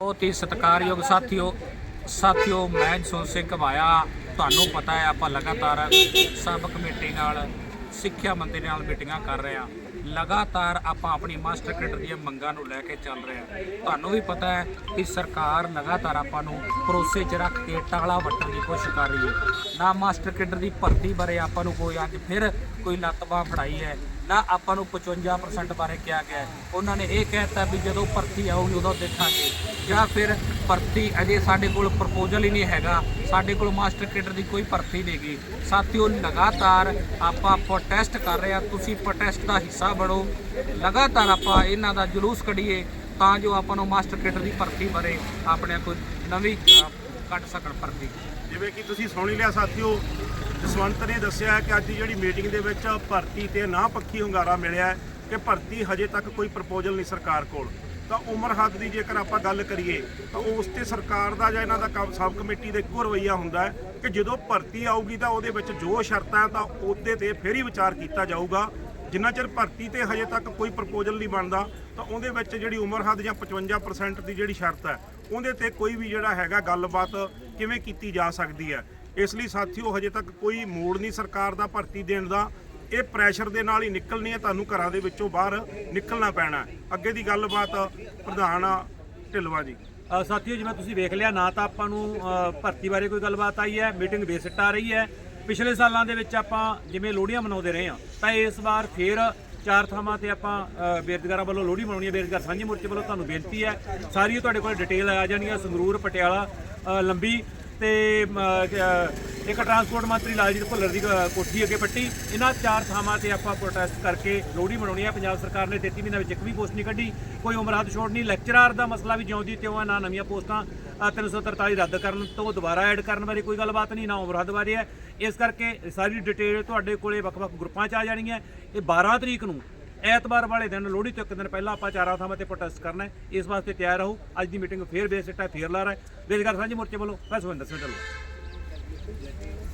ਬਹੁਤ ਹੀ ਸਤਿਕਾਰਯੋਗ ਸਾਥੀਓ ਸਾਥੀਓ, ਮੈਂ ਜਸਵੰਤ ਸਿੰਘ ਘਮਾਇਆ ਤੁਹਾਨੂੰ ਪਤਾ ਹੈ, ਆਪਾਂ ਲਗਾਤਾਰ ਸਬ ਕਮੇਟੀ ਨਾਲ, ਸਿੱਖਿਆ ਮੰਤਰੀ ਨਾਲ ਮੀਟਿੰਗਾਂ ਕਰ ਰਹੇ ਹਾਂ। ਲਗਾਤਾਰ ਆਪਾਂ ਆਪਣੀ ਮਾਸਟਰ ਕੈਡਰ ਦੀਆਂ ਮੰਗਾਂ ਨੂੰ ਲੈ ਕੇ ਚੱਲ ਰਹੇ ਹਾਂ। ਤੁਹਾਨੂੰ ਵੀ ਪਤਾ ਹੈ ਕਿ ਸਰਕਾਰ ਲਗਾਤਾਰ ਆਪਾਂ ਨੂੰ ਭਰੋਸੇ 'ਚ ਰੱਖ ਕੇ ਟਾਲਾ ਵੱਟਣ ਦੀ ਕੋਸ਼ਿਸ਼ ਕਰ ਰਹੀ ਹੈ। ਨਾ ਮਾਸਟਰ ਕੈਡਰ ਦੀ ਭਰਤੀ ਬਾਰੇ ਆਪਾਂ ਨੂੰ ਕੋਈ ਅੱਜ ਫਿਰ ਕੋਈ ਲੱਤ ਬਾਹ ਫੜਾਈ ਹੈ ਨਾ ਆਪਾਂ ਨੂੰ 55% ਬਾਰੇ ਕਿਹਾ ਗਿਆ ਹੈ। ਉਹਨਾਂ ਨੇ ਇਹ ਕਹਿਤਾ ਵੀ ਜਦੋਂ ਭਰਤੀ ਆਊਗੀ ਉਦੋਂ ਦੇਖਾਂਗੇ। ਜਾਂ ਫਿਰ ਭਰਤੀ ਅਜੇ ਸਾਡੇ ਕੋਲ ਪ੍ਰਪੋਜ਼ਲ ਹੀ ਨਹੀਂ ਹੈਗਾ। ਸਾਡੇ ਕੋਲ ਮਾਸਟਰ ਕੈਡਰ ਦੀ ਕੋਈ ਭਰਤੀ ਨਹੀਂ ਗੀ ਸਾਥੀਓ ਲਗਾਤਾਰ ਆਪਾਂ ਪ੍ਰੋਟੈਸਟ ਕਰ ਰਹੇ ਆ ਤੁਸੀਂ ਪ੍ਰੋਟੈਸਟ ਦਾ ਹਿੱਸਾ ਬਣੋ। ਲਗਾਤਾਰ ਆਪਾਂ ਇਹਨਾਂ ਦਾ ਜਲੂਸ ਕੱਢੀਏ ਤਾਂ ਜੋ ਆਪਾਂ ਨੂੰ ਮਾਸਟਰ ਕੈਡਰ ਦੀ ਭਰਤੀ ਬਾਰੇ ਆਪਣੇ ਕੋਈ ਨਵੀਂ ਅ, ਕੱਢ ਸਕਣ ਭਰਤੀ। ਜਿਵੇਂ ਕਿ ਤੁਸੀਂ ਸੁਣ ਹੀ ਲਿਆ ਸਾਥੀਓ ਜਸਵੰਤ ਨੇ ਦੱਸਿਆ ਕਿ ਅੱਜ ਦੀ ਜਿਹੜੀ ਮੀਟਿੰਗ ਦੇ ਵਿੱਚ ਭਰਤੀ ਤੇ ਨਾ ਪੱਖੀ ਹੁੰਗਾਰਾ ਮਿਲਿਆ ਹੈ ਕਿ ਭਰਤੀ ਹਜੇ ਤੱਕ ਕੋਈ ਪ੍ਰਪੋਜ਼ਲ ਨਹੀਂ ਸਰਕਾਰ ਕੋਲ। ਤਾਂ ਉਮਰ ਹੱਦ ਦੀ ਜੇਕਰ ਆਪਾਂ ਗੱਲ ਕਰੀਏ, ਤਾਂ ਉਸ ਤੇ ਸਰਕਾਰ ਦਾ ਜਾਂ ਇਹਨਾਂ ਦਾ ਕੰਮ- ਸਬ ਕਮੇਟੀ ਦਾ ਇੱਕੋ ਰਵੱਈਆ ਹੁੰਦਾ ਹੈ ਕਿ ਜਦੋਂ ਭਰਤੀ ਆਊਗੀ ਤਾਂ ਉਹਦੇ ਵਿੱਚ ਜੋ ਸ਼ਰਤਾਂ ਤਾਂ ਉਹਦੇ ਤੇ ਫਿਰ ਹੀ ਵਿਚਾਰ ਕੀਤਾ ਜਾਊਗਾ। ਜਿੰਨਾ ਚਿਰ ਭਰਤੀ ਤੇ ਹਜੇ ਤੱਕ ਕੋਈ ਪ੍ਰਪੋਜ਼ਲ ਨਹੀਂ ਬਣਦਾ, ਤਾਂ ਉਹਦੇ ਵਿੱਚ ਜਿਹੜੀ ਉਮਰ ਹੱਦ ਜਾਂ 55% ਦੀ ਜਿਹੜੀ ਸ਼ਰਤ ਹੈ, ਉਹਦੇ ਤੇ ਕੋਈ ਵੀ ਜਿਹੜਾ ਹੈਗਾ ਗੱਲਬਾਤ ਕਿਵੇਂ ਕੀਤੀ ਜਾ ਸਕਦੀ ਹੈ। ਇਸ ਲਈ ਸਾਥੀਓ ਹਜੇ ਤੱਕ ਕੋਈ ਮੋੜ ਨਹੀਂ ਸਰਕਾਰ ਦਾ ਭਰਤੀ ਦੇਣ ਦਾ। ਇਹ ਪ੍ਰੈਸ਼ਰ ਦੇ ਨਾਲ ਹੀ ਨਿਕਲਣੀ ਹੈ ਤੁਹਾਨੂੰ ਘਰਾਂ ਦੇ ਵਿੱਚੋਂ ਬਾਹਰ ਨਿਕਲਣਾ ਪੈਣਾ ਅੱਗੇ ਦੀ ਗੱਲਬਾਤ ਪ੍ਰਧਾਨ ਢਿੱਲਵਾ ਜੀ। ਸਾਥੀਓ ਜਿਵੇਂ ਤੁਸੀਂ ਵੇਖ ਲਿਆ ਨਾ ਤਾਂ ਆਪਾਂ ਨੂੰ ਭਰਤੀ ਬਾਰੇ ਕੋਈ ਗੱਲਬਾਤ ਆਈ ਹੈ ਮੀਟਿੰਗ ਬੇਸਿੱਟ ਆ ਰਹੀ ਹੈ। ਪਿਛਲੇ ਸਾਲਾਂ ਦੇ ਵਿੱਚ ਆਪਾਂ ਜਿਵੇਂ ਲੋਹੜੀਆਂ ਮਨਾਉਂਦੇ ਰਹੇ ਹਾਂ ਤਾਂ ਇਸ ਵਾਰ ਫੇਰ ਚਾਰ ਥਾਵਾਂ ਤੇ ਆਪਾਂ ਅ, ਬੇਰੁਜ਼ਗਾਰਾਂ ਵੱਲੋਂ ਲੋਹੜੀ ਮਨਾਉਣੀ ਹੈ ਬੇਰੁਜ਼ਗਾਰ ਸਾਂਝੀ ਮੋਰਚੇ ਵੱਲੋਂ ਤੁਹਾਨੂੰ ਬੇਨਤੀ ਹੈ। ਸਾਰੀ ਤੁਹਾਡੇ ਕੋਲ ਡਿਟੇਲ ਆ ਜਾਣੀ ਹੈ ਸੰਗਰੂਰ ਪਟਿਆਲਾ ਲੰਬੀ ਤੇ ਇੱਕ ਟਰਾਂਸਪੋਰਟ ਮੰਤਰੀ ਲਾਲਜੀਤ ਭੁੱਲਰ ਦੀ ਕੋਠੀ ਅੱਗੇ ਪੱਟੀ। ਇਹਨਾਂ ਚਾਰ ਥਾਵਾਂ ਤੇ ਆਪਾਂ ਪ੍ਰੋਟੈਸਟ ਕਰਕੇ ਲੋਹੜੀ ਮਨਾਉਣੀ ਹੈ ਪੰਜਾਬ ਸਰਕਾਰ ਨੇ 33 ਮਹੀਨਿਆਂ ਵਿੱਚ ਇੱਕ ਵੀ ਪੋਸਟ ਨਹੀਂ ਕੱਢੀ। ਕੋਈ ਉਮਰ ਹੱਦ ਛੋੜ ਨਹੀਂ ਲੈਕਚਰਾਰ ਦਾ ਮਸਲਾ ਵੀ ਜਿਉਂਦੀ ਤਿਉਂ ਹੈ ਨਾ ਨਵੀਆਂ ਪੋਸਟਾਂ ਅ, 343 ਰੱਦ ਕਰਨ ਤੋਂ ਦੁਬਾਰਾ ਐਡ ਕਰਨ ਬਾਰੇ ਕੋਈ ਗੱਲਬਾਤ ਨਹੀਂ ਨਾ ਉਮਰ ਹੱਦ ਬਾਰੇ ਹੈ। ਇਸ ਕਰਕੇ ਸਾਰੀ ਡਿਟੇਲ ਤੁਹਾਡੇ ਕੋਲੇ ਵੱਖ-ਵੱਖ ਗਰੁੱਪਾਂ 'ਚ ਆ ਜਾਣੀ ਹੈ। ਇਹ 12 ਤਰੀਕ ਨੂੰ ਐਤਵਾਰ ਵਾਲੇ ਦਿਨ ਲੋਹੜੀ ਤੋਂ ਇੱਕ ਦਿਨ ਪਹਿਲਾਂ ਆਪਾਂ ਚਾਰਾਂ ਥਾਵਾਂ ਤੇ ਪ੍ਰੋਟੈਸਟ ਕਰਨਾ ਹੈ। ਇਸ ਵਾਸਤੇ ਤਿਆਰ ਰਹੋ। ਅੱਜ ਦੀ ਮੀਟਿੰਗ ਫੇਰ ਬੇਸਿੱਟਾ ਫੇਰ ਲਾ ਰਿਹਾ ਬੇਰੁਜ਼ਗਾਰ ਸਾਂਝੀ ਮੋਰਚੇ ਵੱਲੋਂ, ਮੈਂ ਸੁਖਵਿੰਦਰ ਸਿੰਘ ਢੱਲੋਂ।